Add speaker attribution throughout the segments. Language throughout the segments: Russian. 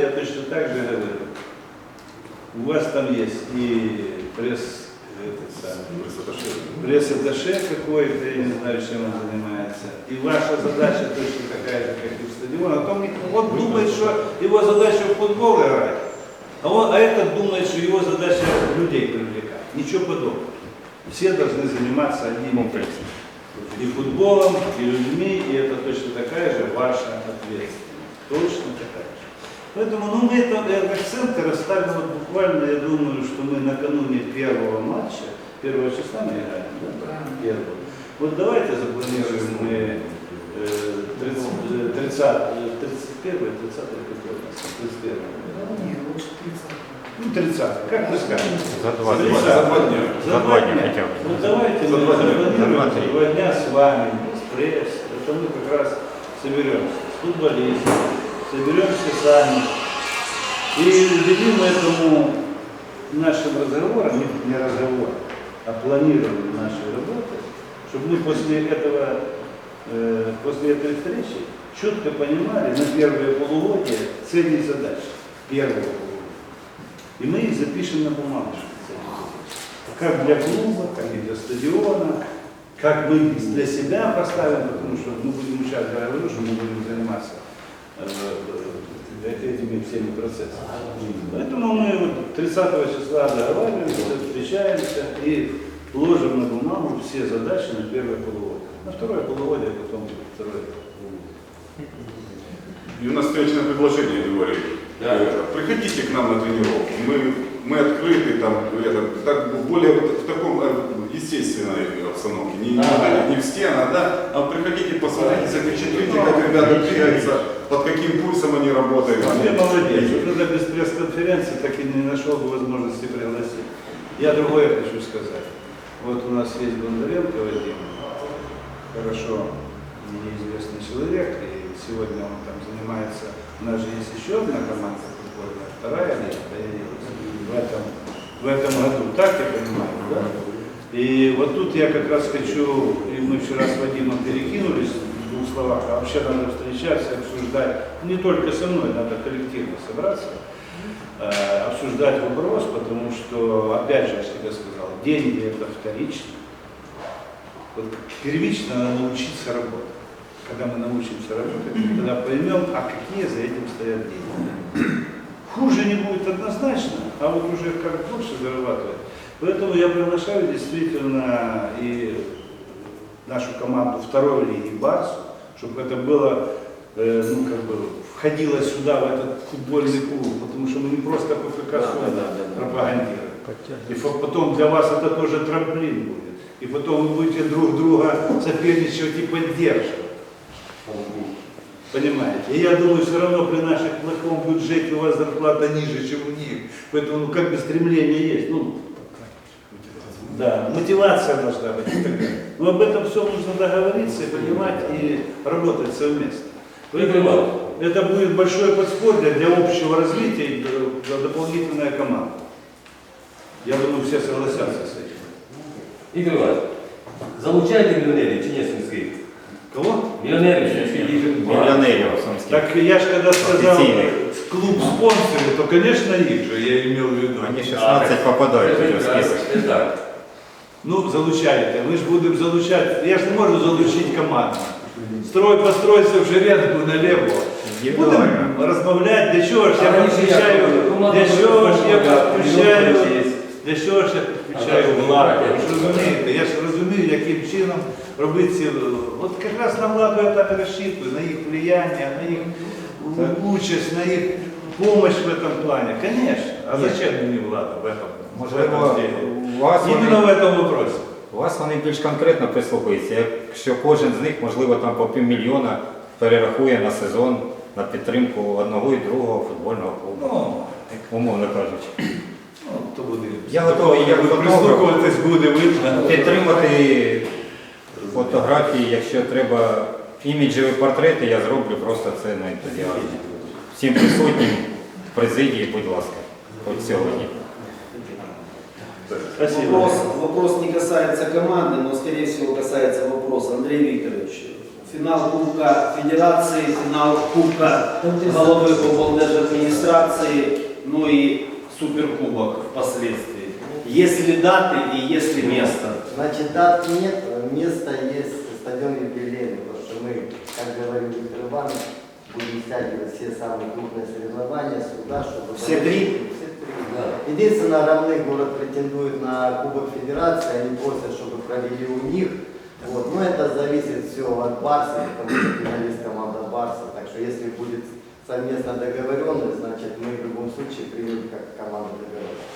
Speaker 1: Я точно так же говорю. У вас там есть и пресс, пресс-атташе какой-то, я не знаю, чем он занимается. И ваша задача точно такая же, как и в стадионе. А то мне- он думает, что его задача в футбол играть, а, он, а этот думает, что его задача людей привлекать. Ничего подобного. Все должны заниматься одним и тем. И футболом, и людьми, и это точно такая же ваша ответственность. Точно такая же. Поэтому ну, мы это, э, акценты расставим вот буквально, я думаю, что мы накануне первого матча, первого числа мы играем, да? Первого. Вот давайте запланируем мы э, 30, э, 30, э, 31, 30, какой у нас? 31.
Speaker 2: Не, лучше 30.
Speaker 1: Ну, 30, как вы скажете?
Speaker 3: За два дня.
Speaker 1: 30.
Speaker 3: За два дня.
Speaker 1: За два
Speaker 3: два
Speaker 1: дня.
Speaker 3: дня хотя бы.
Speaker 1: Ну давайте
Speaker 3: За
Speaker 1: мы
Speaker 3: два дня. За два-три.
Speaker 1: два дня с вами, без пресс. Это мы как раз соберемся с футболистами, соберемся сами. И уделим этому нашим разговорам, не, не разговорам, а планированию нашей работы, чтобы мы после этого, э, после этой встречи четко понимали на первое полугодие цели и задачи первого полугодия. И мы их запишем на бумажку. Как для клуба, так и для стадиона, как мы для себя поставим, потому что мы будем сейчас, я говорю, что мы будем заниматься э, э, этими всеми процессами. Поэтому мы вот 30 числа договариваемся, встречаемся и ложим на бумагу все задачи на первое полугодие. На второе полугодие, а потом второе полугодие.
Speaker 4: И у нас встречное предложение, Григорий.
Speaker 5: Да.
Speaker 4: Э, Приходите к нам на тренировку. Мы, мы открыты там, это, так, более вот в таком э, естественной обстановке. Не, не, не в стенах, да? А приходите, посмотрите, впечатлите, как ребята двигаются, под каким пульсом они работают.
Speaker 1: Ты молодец. Вот когда без пресс-конференции так и не нашел бы возможности пригласить. Я другое хочу сказать. Вот у нас есть Бондаренко Вадим, хорошо мне известный человек, и сегодня он там занимается, у нас же есть еще одна команда футбольная, вторая лига появилась в этом, в этом году, так я понимаю, да? И вот тут я как раз хочу, и мы вчера с Вадимом перекинулись в словах, а вообще надо встречаться, обсуждать, не только со мной, надо коллективно собраться, э, обсуждать вопрос, потому что, опять же, я всегда сказал, деньги это вторично. Вот первично надо научиться работать. Когда мы научимся работать, тогда поймем, а какие за этим стоят деньги. Хуже не будет однозначно, а вот уже как больше зарабатывать. Поэтому я приглашаю действительно и нашу команду второй лиги Барсу, чтобы это было, э, ну как бы, входило сюда, в этот футбольный клуб, потому что мы не просто ПФК Сочи пропагандируем. И потом для вас это тоже трамплин будет. И потом вы будете друг друга соперничать и поддерживать. Понимаете? И я думаю, все равно при наших плохом бюджете у вас зарплата ниже, чем у них. Поэтому ну, как бы стремление есть. Ну, да, мотивация должна быть. и так далее. Но об этом все нужно договориться и понимать и работать совместно. Поэтому это будет большое подспорье для общего развития и д- дополнительная команда. Я думаю, все согласятся с этим.
Speaker 5: Ігор Іванович, залучаєте мільйонерів чи ні сумських?
Speaker 1: Кого?
Speaker 5: Мільйонерів сумських їх же багато.
Speaker 3: Мільйонерів сумських.
Speaker 1: Так я же когда сказал
Speaker 3: Официальных.
Speaker 1: клуб спонсоры, то, конечно, их же я имел в виду.
Speaker 3: Вони 16 попадають
Speaker 5: Це
Speaker 3: у
Speaker 5: ж
Speaker 3: список.
Speaker 5: це ж так.
Speaker 1: Ну, залучаете. Мы же будем залучать. Я же не могу залучить команду. Строй, постройся в шеренгу налево. Будем розмовляти, для чого ж я
Speaker 5: А раніше як?
Speaker 1: підключаю,
Speaker 5: Команда
Speaker 1: для чого ж я
Speaker 5: була,
Speaker 1: підключаю,
Speaker 5: мільйон є.
Speaker 1: для чого ж я підключаю
Speaker 5: А,
Speaker 1: владу.
Speaker 5: так,
Speaker 1: Ви ж розумієте, я ж розумію, яким чином робити ці. От якраз на владу я так і розчитую, на їх влияння, на їх участь, на їх помощь в этом плане. Конечно. А
Speaker 3: Ні.
Speaker 1: зачем мені влада в этом?
Speaker 3: Можливо, у вас
Speaker 1: Именно в
Speaker 3: вони,
Speaker 1: этом вопросе.
Speaker 3: у вас вони більш конкретно прислухаються. Якщо кожен з них, можливо, там по півмільйона перерахує на сезон на підтримку одного і другого футбольного клубу,
Speaker 1: Ну,
Speaker 3: умовно кажучи.
Speaker 1: ну, то буде.
Speaker 3: Я готовий, як фотограф.
Speaker 1: прислухуватись буде видно.
Speaker 3: Підтримати фотографії, якщо треба іміджеві портрети, я зроблю просто це на ентузіазмі. Всім присутнім в президії, будь ласка, от сьогодні.
Speaker 1: Спасибо.
Speaker 6: Вопрос, вопрос не касается команды, но, скорее всего, касается вопроса Андрей Викторович.
Speaker 2: фінал Кубка Федерації, фінал Кубка голови облдержадміністрації, ну і Суперкубок впоследствии. Есть ли даты и есть ли место?
Speaker 6: Значит, дат нет, место есть стадион юбилейный, потому что мы, как говорил Виктор Иванович, будем стягивать все самые крупные соревнования сюда, чтобы...
Speaker 2: Все три?
Speaker 5: Да.
Speaker 6: Единственное, равный город претендует на Кубок Федерации, они просят, чтобы провели у них. Вот. Но это зависит все от Барса, потому что финалист команда Барса. Так что если будет совместно договоренность, значит мы в любом случае примем как команда договоренность.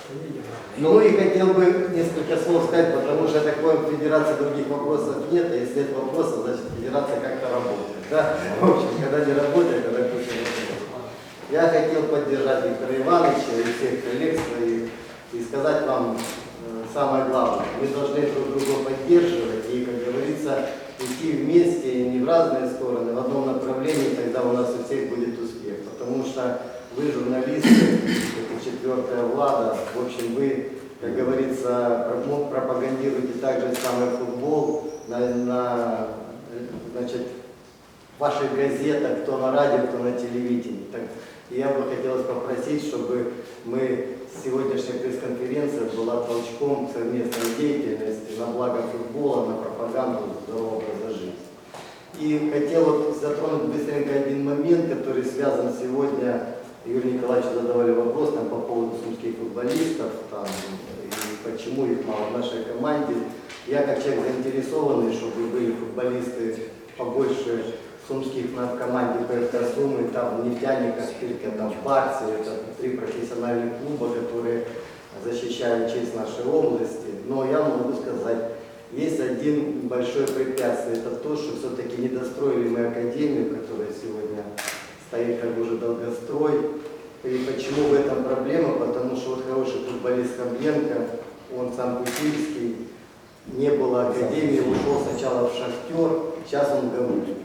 Speaker 6: Ну и хотел бы несколько слов сказать, потому что такой Федерации других вопросов нет, а если нет вопросов, значит Федерация как-то работает. Да? В общем, когда не работает, тогда куча. Я хотел поддержать Виктора Ивановича и всех коллег своих и сказать вам э, самое главное. Мы должны друг друга поддерживать и, как говорится, идти вместе не в разные стороны, в одном направлении, тогда у нас у всех будет успех. Потому что вы, журналисты, это четвертая влада, в общем, вы, как говорится, пропагандируете также самый футбол на, на, э, значит, ваших газетах, кто на радио, кто на телевидении. Я бы хотелось попросить, чтобы мы сегодняшняя пресс-конференция была толчком к совместной деятельности на благо футбола, на пропаганду здорового образа жизни. И хотел вот затронуть быстренько один момент, который связан сегодня, Юрий Николаевич задавали вопрос там, по поводу сумских футболистов, там, и почему их мало в нашей команде. Я как человек заинтересованный, чтобы были футболисты побольше сумских на в команде ПФК Сумы, там в нефтяниках, Кирке, там в Барсе, это три профессиональных клуба, которые защищают честь нашей области. Но я могу сказать, есть один большое препятствие, это то, что все-таки не достроили мы академию, которая сегодня стоит как уже долгострой. И почему в этом проблема? Потому что вот хороший футболист Кобленко, он сам Путильский, не было академии, ушел сначала в Шахтер, сейчас он в Гамуле.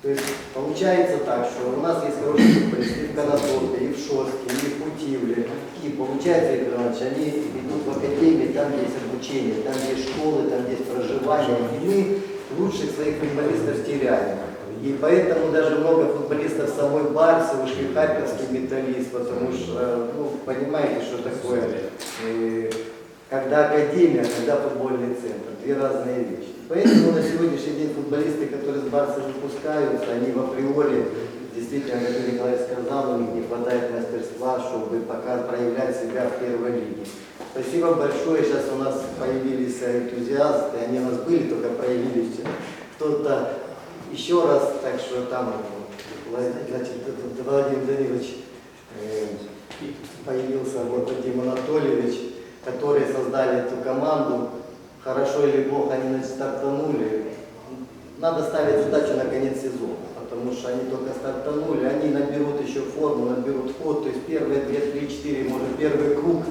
Speaker 6: То есть получается так, что у нас есть хорошие футболисты и в Конотопе, и в Шостке, и в Путивле. И получается, Виктор Иванович, они идут в академии, там есть обучение, там есть школы, там есть проживание. И мы лучших своих футболистов теряем. И поэтому даже много футболистов самой Барсы ушли в Харьковский металлист, потому что, ну, понимаете, что такое, э, когда академия, когда футбольный центр, две разные вещи. Поэтому на сегодняшний день футболисты, которые с Барса выпускаются, они в априори, действительно, как Николаевич сказал, у них не хватает мастерства, чтобы пока проявлять себя в первой лиге. Спасибо большое, сейчас у нас появились энтузиасты, они у нас были, только проявились кто-то еще раз, так что там, значит, Владимир Данилович э, появился, вот Вадим Анатольевич, которые создали эту команду, хорошо или плохо они значит, стартанули. Надо ставить задачу на конец сезона, потому что они только стартанули, они наберут еще форму, наберут ход, то есть первые 2, 3, 4, может первый круг,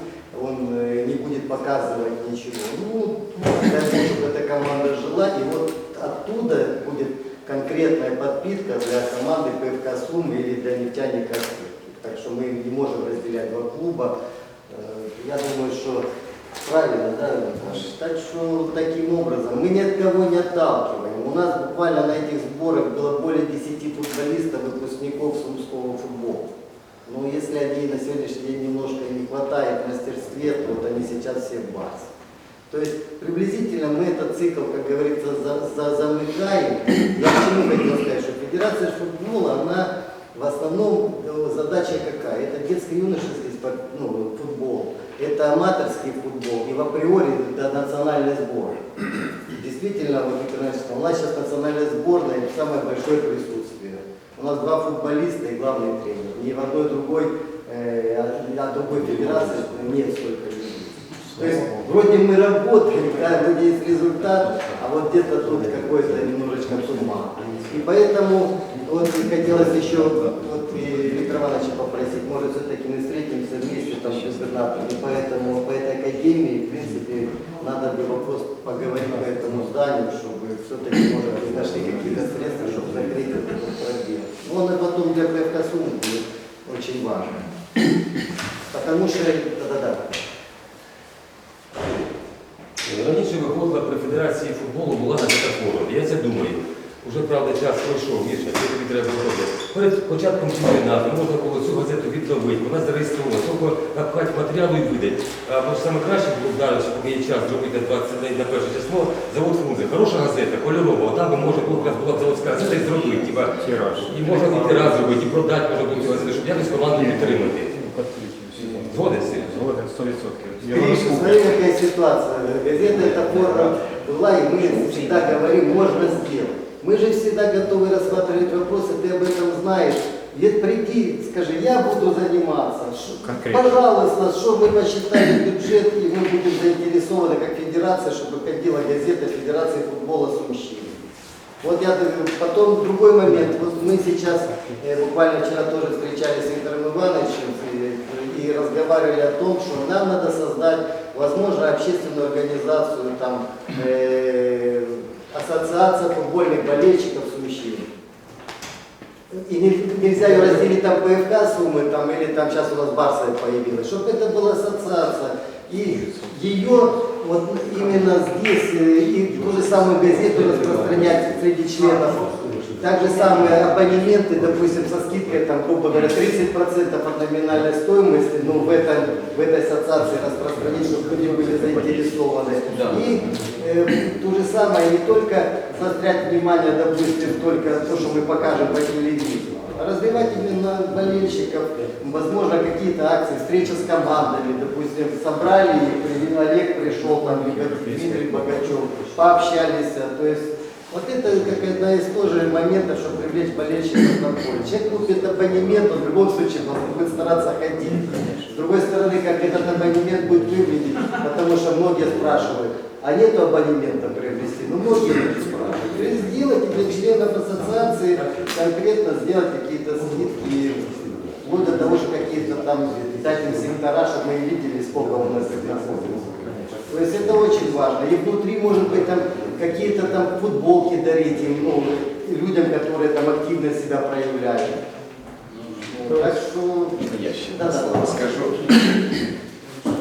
Speaker 6: он э, не будет показывать ничего. Ну, чтобы эта команда жила, и вот оттуда будет конкретная подпитка для команды ПФК Сумы или для нефтяника. Так что мы не можем разделять два клуба. Я думаю, что правильно, да? Так что таким образом мы ни от кого не отталкиваем. У нас буквально на этих сборах было более 10 футболистов, выпускников сумского футбола. Но если они на сегодняшний день немножко не хватает в мастерстве, то вот они сейчас все базе. То есть приблизительно мы этот цикл, как говорится, за- за- замыкаем. Я к чему хотел сказать, что Федерация футбола, она в основном э, задача какая? Это детско-юношеский ну, футбол, это аматорский футбол и в априори это национальный сбор. Действительно, вот Виктор у нас сейчас национальная сборная это самое большое присутствие. У нас два футболиста и главный тренер. Ни в одной другой, э, другой федерации нет столько людей. То есть вроде мы работаем, да, вроде есть результат, а вот где-то тут какой-то немножечко туман. И поэтому вот и хотелось еще вот и Виктора Ивановича попросить, может все-таки мы встретимся вместе там с губернатором. И поэтому по этой академии, в принципе, надо бы вопрос поговорить по этому зданию, чтобы все-таки, может быть, нашли какие-то средства, чтобы закрыть этот пробел. Он и потом для ПФК Сумы будет очень важно. Потому что,
Speaker 5: початком чемпіонату можна було цю газету відновити, вона зареєстрована, тільки напхати матеріалу і видати. А може саме краще було б далі, поки є час зробити 20 днів на перше число, завод Фрунзе. Хороша газета, кольорова, там би може було б якраз була б заводська газета і зробити. Типа,
Speaker 3: Тираж.
Speaker 5: і можна і тираж зробити, і продати можна було цю газету, щоб якось команду підтримати. Згодиться?
Speaker 3: Згоден 100%. Я
Speaker 6: Гриш,
Speaker 3: говорю,
Speaker 6: смотри, какая ситуация. Газета эта форма была, и мы всегда говорим, можно сделать. Мы же всегда готовы рассматривать вопросы, ты об этом знаешь. Приди, скажи, я буду заниматься.
Speaker 3: Конкретно.
Speaker 6: Пожалуйста, что мы посчитали бюджет, и мы будем заинтересованы, как федерация, чтобы выходила газета Федерации футбола с мужчинами. Вот я потом другой момент. Вот мы сейчас, э, буквально вчера тоже встречались с Виктором Ивановичем и, и разговаривали о том, что нам надо создать, возможно, общественную организацию, там, э, ассоциация футбольных болельщиков с мужчинами. И не- нельзя ее разделить там ПФК суммы, там, или там сейчас у нас Барса появилась, чтобы это была ассоциация. И ее вот именно здесь, э, и ту же самую газету распространять среди членов. Так же самые абонементы, допустим, со скидкой, там, грубо говоря, 30% от номинальной стоимости, ну, в, этом, в этой ассоциации распространить, чтобы люди были заинтересованы. И э, то же самое, не только заострять внимание, допустим, только то, что мы покажем по телевизору, а развивать именно болельщиков, возможно, какие-то акции, встреча с командами, допустим, собрали, и Олег пришел, там, Дмитрий Богачев, пообщались, то есть вот это как одна из тоже моментов, чтобы привлечь болельщиков на поле. Человек купит абонемент, он в любом случае он будет стараться ходить. С другой стороны, как этот абонемент будет выглядеть, потому что многие спрашивают, а нету абонемента приобрести? Ну, многие люди спрашивают. Есть сделать для членов ассоциации конкретно сделать какие-то скидки, вплоть до того, что какие-то там дать им сектора, чтобы мы видели, сколько у нас их находится. То есть это очень важно. И внутри, может быть, там какие-то там футболки дарить им, ну, людям, которые там активно себя проявляют. Ну, Так что...
Speaker 7: Я ще
Speaker 6: Да-да.
Speaker 7: слово скажу.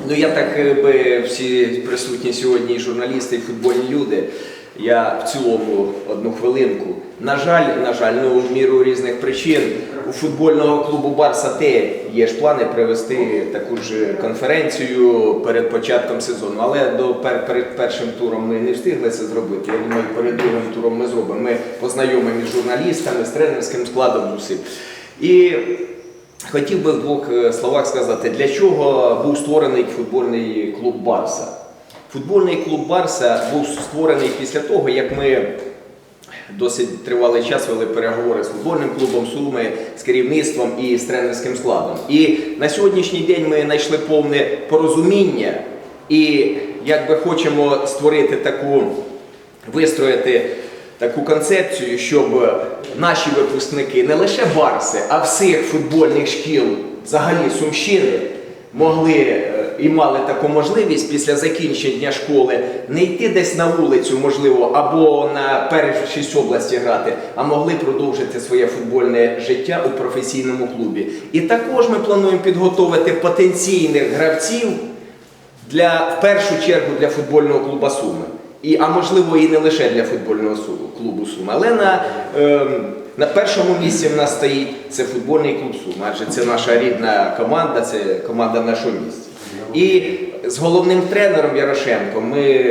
Speaker 7: Ну я так е, би всі присутні сьогодні і журналісти, і футбольні люди. Я в цілому одну хвилинку. На жаль, на жаль, ну в міру різних причин у футбольного клубу Барса Т є ж плани провести таку ж конференцію перед початком сезону. Але до пер- перед першим туром ми не встигли це зробити. Я думаю, перед другим туром ми зробимо. Ми познайомимо з журналістами, з тренерським складом з усім. І Хотів би в двох е, словах сказати, для чого був створений футбольний клуб Барса. Футбольний клуб Барса був створений після того, як ми досить тривалий час вели переговори з футбольним клубом Суми, з керівництвом і з тренерським складом. І на сьогоднішній день ми знайшли повне порозуміння і якби хочемо створити таку, вистроїти таку концепцію, щоб наші випускники не лише Барси, а всіх футбольних шкіл взагалі Сумщини могли е, і мали таку можливість після закінчення школи не йти десь на вулицю, можливо, або на першість області грати, а могли продовжити своє футбольне життя у професійному клубі. І також ми плануємо підготовити потенційних гравців для в першу чергу для футбольного клубу Суми. І, а можливо, і не лише для футбольного клубу Суми. Але на, ем, на першому місці в нас стоїть це футбольний клуб Суми, адже це наша рідна команда, це команда в нашому місті. І з головним тренером Ярошенком ми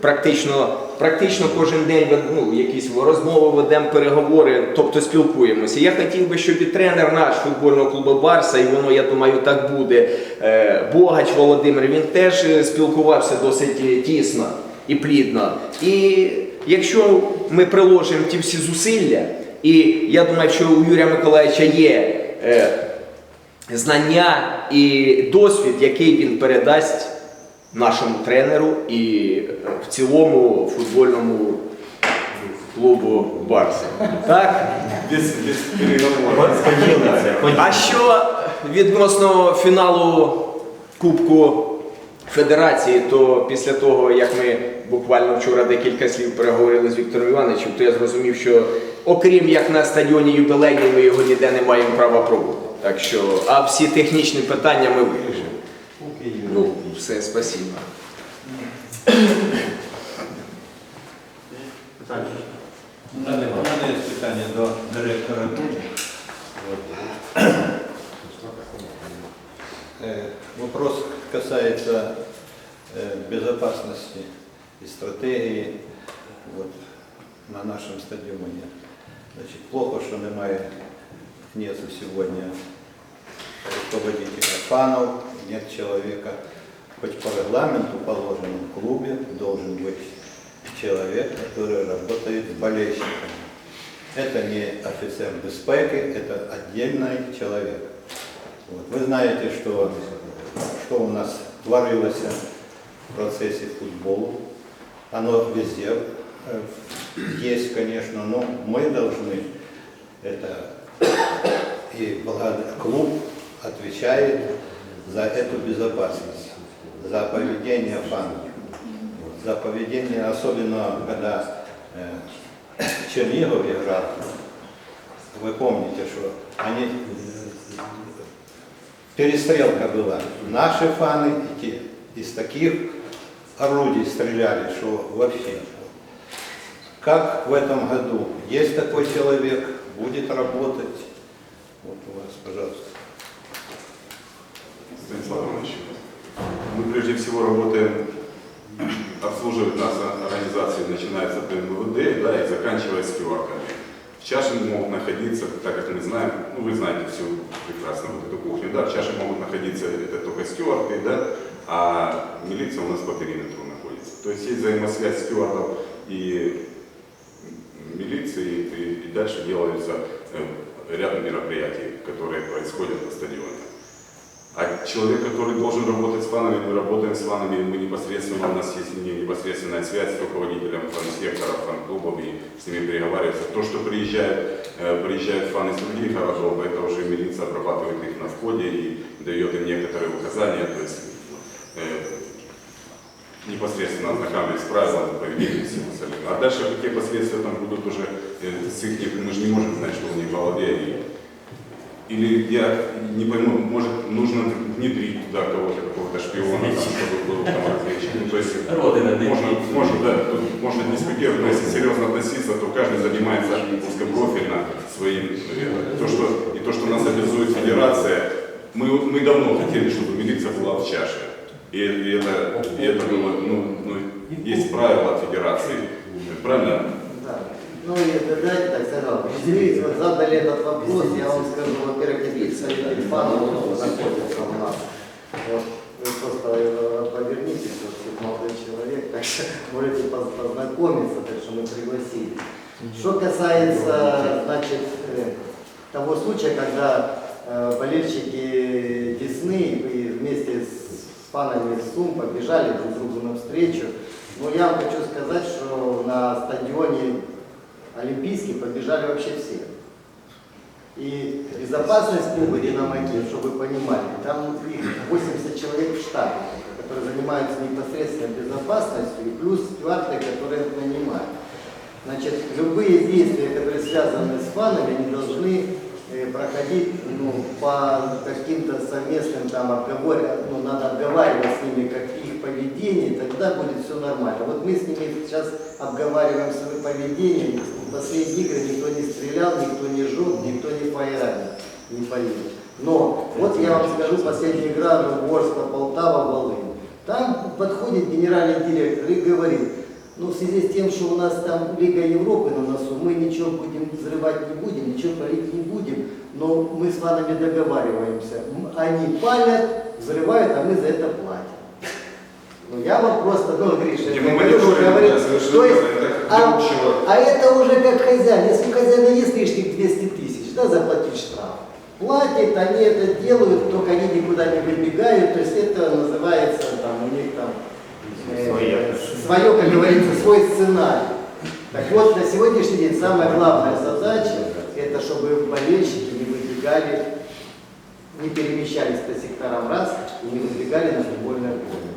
Speaker 7: практично, практично кожен день ну, якісь розмови ведемо, переговори, тобто спілкуємося. Я хотів би, щоб і тренер наш футбольного клубу Барса, і воно, я думаю, так буде. е, Богач Володимир, він теж е, спілкувався досить е, тісно і плідно. І якщо ми приложимо ті всі зусилля, і я думаю, що у Юрія Миколаївича є знання і досвід, який він передасть нашому тренеру і е, в цілому футбольному клубу Барса. Так? А що відносно фіналу Кубку Федерації, то після того, як ми буквально вчора декілька слів переговорили з Віктором Івановичем, то я зрозумів, що окрім як на стадіоні юбілейній, ми його ніде не маємо права проводити. Так що, а всі технічні питання ми вирішимо. Ну, все, спасибо.
Speaker 1: У мене є питання до директора.
Speaker 8: Э, Вопрос касается э, безопасности и стратегии вот, на нашем стадионе. Значит, плохо, что немає нету сегодня руководителя фанов, нет человека. Хоть по регламенту положено в клубе должен быть человек, который работает с болельщиками. Это не офицер безпеки, это отдельный человек. Вот. Вы знаете, что, что у нас творилось в процессе футбола. Оно везде э, есть, конечно, но мы должны это и клуб отвечает за эту безопасность, за поведение фанов, за поведение, особенно когда э, Чернигов играл, вы помните, что они э, перестрелка была. Наши фаны и те из таких орудий стреляли, что вообще. Как в этом году? Есть такой человек, будет работать. Вот у вас, пожалуйста.
Speaker 4: Станислав Иванович, мы прежде всего работаем, обслуживает нас организации, начиная с МВД да, и заканчивая стюардами. В чаше могут находиться, так как мы знаем, ну вы знаете всю прекрасно вот эту кухню, да, в чаше могут находиться это только стюарды, да, а милиция у нас по периметру находится. То есть есть взаимосвязь стюардов и милиции, и, и дальше делаются э, ряд мероприятий, которые происходят на стадионе. А человек, который должен работать с фанами, мы работаем с фанами, мы непосредственно, у нас есть не- непосредственная связь с руководителем фан-сектора, фан-клубов, и с ними переговаривается. То, что приезжают, э, приезжают фаны из других городов, это уже милиция обрабатывает их на входе и дает им некоторые указания, то есть э, непосредственно ознакомились с правилами поведения всего остального. А дальше какие последствия там будут уже э, с их, мы же не можем знать, что у них в голове. Или я не пойму, может нужно внедрить туда кого-то, какого-то шпиона, там, чтобы был там разведчик. Ну, то есть
Speaker 5: Родина, да.
Speaker 4: можно, можно, да, тут можно дискутировать, но если серьезно относиться, то каждый занимается узкопрофильно своим. э, То, что, и то, что нас обязует федерация, мы, мы давно хотели, чтобы милиция была в чаше. И, и это, и это было, ну, ну, есть правила федерации. Правильно?
Speaker 6: Да. Ну да- давайте так сказал. Вы вот задали этот вопрос, я вам скажу, во-первых, какие советы фанов вот, находятся у нас. Вот, вы просто э, повернитесь, вот молодой человек, так что можете поз- познакомиться, так что мы пригласили. Что касается, значит, э, того случая, когда э, болельщики Десны с Сум побежали друг другу навстречу, ну, я вам хочу сказать, что на стадионе Олимпийский побежали вообще все. И безопасность клуба «Динамо Киев», чтобы вы понимали, там их 80 человек в штате, которые занимаются непосредственно безопасностью, и плюс стюарты, которые их нанимают. Значит, любые действия, которые связаны с фанами, они должны проходить ну, по каким-то совместным там обговорам, ну, надо обговаривать с ними как их поведение, тогда будет все нормально. Вот мы с ними сейчас обговариваем свое поведение, последние игры никто не стрелял, никто не жег, никто не фаерами, не палил. Но вот я вам скажу, последняя игра, Ворскла, Полтава, Волынь. Там подходит генеральный директор и говорит, ну, в связи с тем, что у нас там Лига Европы на носу, мы ничего будем взрывать не будем, ничего палить не будем, но мы с вами договариваемся. Они палят, взрывают, а мы за это платим. Ну, я вам просто, ну, Гриша, я говорю, что говорит, то есть, а, а это уже как хозяин. Если у хозяина есть лишних 200 тысяч, да, заплатить штраф. Платят, они это делают, только они никуда не выбегают, то есть это называется, там, у них там, э, свое, как говорится, свой сценарий. Так вот, на сегодняшний день самая главная задача, это чтобы болельщики не выбегали, не перемещались по секторам раз и не выбегали на футбольное поле.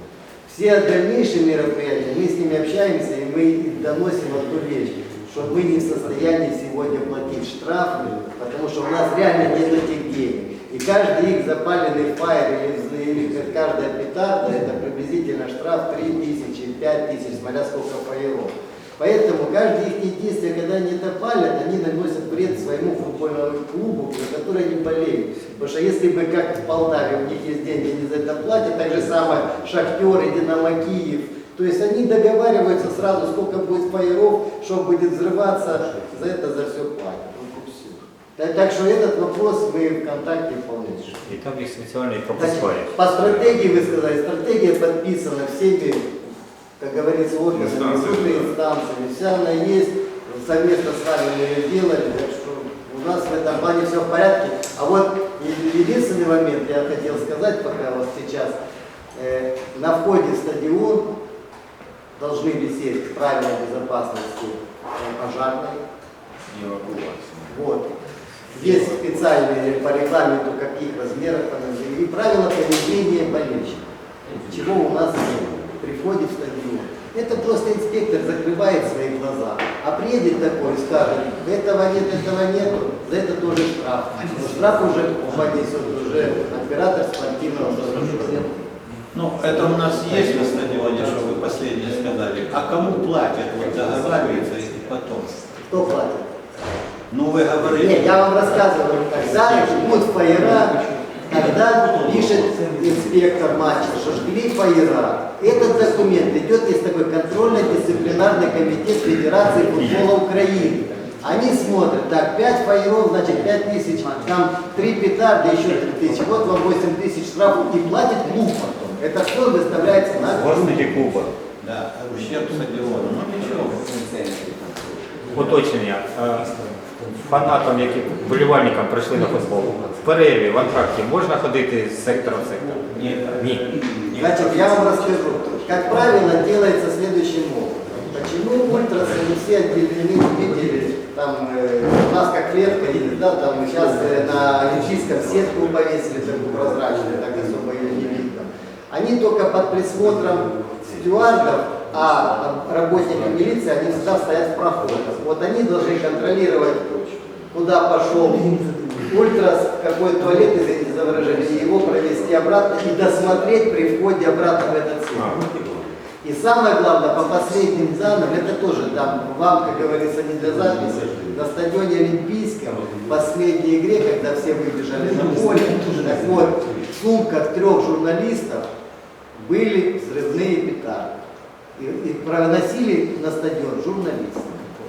Speaker 6: Все дальнейшие мероприятия, мы с ними общаемся и мы доносим одну вещь, что мы не в состоянии сегодня платить штрафы, потому что у нас реально нет этих денег. И каждый их запаленный фаер или, или каждая петарда, это приблизительно штраф 3 тысячи, 5 тысяч, смотря сколько фаеров. Поэтому каждое их действие, когда они это палят, они наносят вред своему футбольному клубу, за который они болеют. Потому что если бы, как в Полтаве, у них есть деньги, они за это платят, так же самое Шахтер и Динамо Киев. То есть они договариваются сразу, сколько будет фаеров, что будет взрываться, за это за все платят. Так, так что этот вопрос мы в контакте вполне решим.
Speaker 3: І там їх спеціально і
Speaker 6: Значит,
Speaker 3: пропускають.
Speaker 6: по стратегии вы сказали, стратегия подписана всеми, как говорится, органами,
Speaker 4: Инстанциями,
Speaker 6: крупными
Speaker 4: да.
Speaker 6: инстанциями, вся она есть, совместно с вами мы ее делали, так что у нас в этом плане все в порядке. А вот е- единственный момент я хотел сказать, пока вот сейчас, Э, на входе в стадион должны висеть правила безопасности э, пожарной, вот. Есть специальные по регламенту, каких размеров она и правила поведения болельщиков. Чего у нас нет при входе в стадион. Это просто инспектор закрывает свои глаза. А приедет такой и скажет, этого нет, этого нету, за это тоже штраф. Но штраф уже понесет уже оператор спортивного сооружения.
Speaker 8: Ну, это у нас есть на стадионе, что вы последнее сказали. А кому платят? Вот договаривается и потом.
Speaker 6: Кто платит?
Speaker 8: Ну, вы говорили.
Speaker 6: Нет, я вам рассказываю, когда будут фаера, тогда пишет инспектор матча, что жгли фаера. Этот документ идет, есть такой контрольно-дисциплинарный комитет Федерации футбола Украины. Они смотрят, так, 5 фаеров, значит 5 тысяч, там 3 петарда, еще 3 тысячи, вот вам 8 тысяч штрафов и платит клуб потом. Это все выставляется на.
Speaker 3: Власники клуба.
Speaker 8: Да, ущерб стадиона. Ну, ничего.
Speaker 3: Уточнення Е, Фанатам, які вболівальникам прийшли на футбол, в перерві в антракті можна ходити з сектора в сектор?
Speaker 8: Нет.
Speaker 3: Ні.
Speaker 6: Значит, я вам расскажу. Как правило, делается следующим образом. Почему ультрасы не все отделены, видели, там э, у нас как клетка, или, да, там сейчас э, на олимпийском сетку повесили такую прозрачную, так особо ее не видно. Они только под присмотром стюардов, а работники милиции, они всегда стоят в проходах. Вот они должны контролировать, куда пошел ультрас, какой туалет, извините за выражение, его провести обратно и досмотреть при входе обратно в этот центр. И самое главное, по последним данным, это тоже там, вам, как говорится, не для записи, на стадионе Олимпийском, в последней игре, когда все выбежали на поле, так вот, в сумках трех журналистов были взрывные петарды. И, и проносили на стадион журналисты.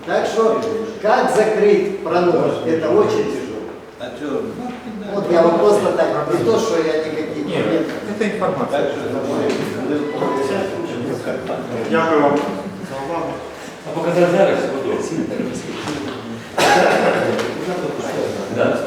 Speaker 6: Так что, как закрыть пронос? Это очень тяжело. Вот я вам просто так, не то, что я
Speaker 3: никакие...
Speaker 6: Нет,
Speaker 3: это информация.
Speaker 9: Дякую вам.
Speaker 5: А показать зараз буду. Да.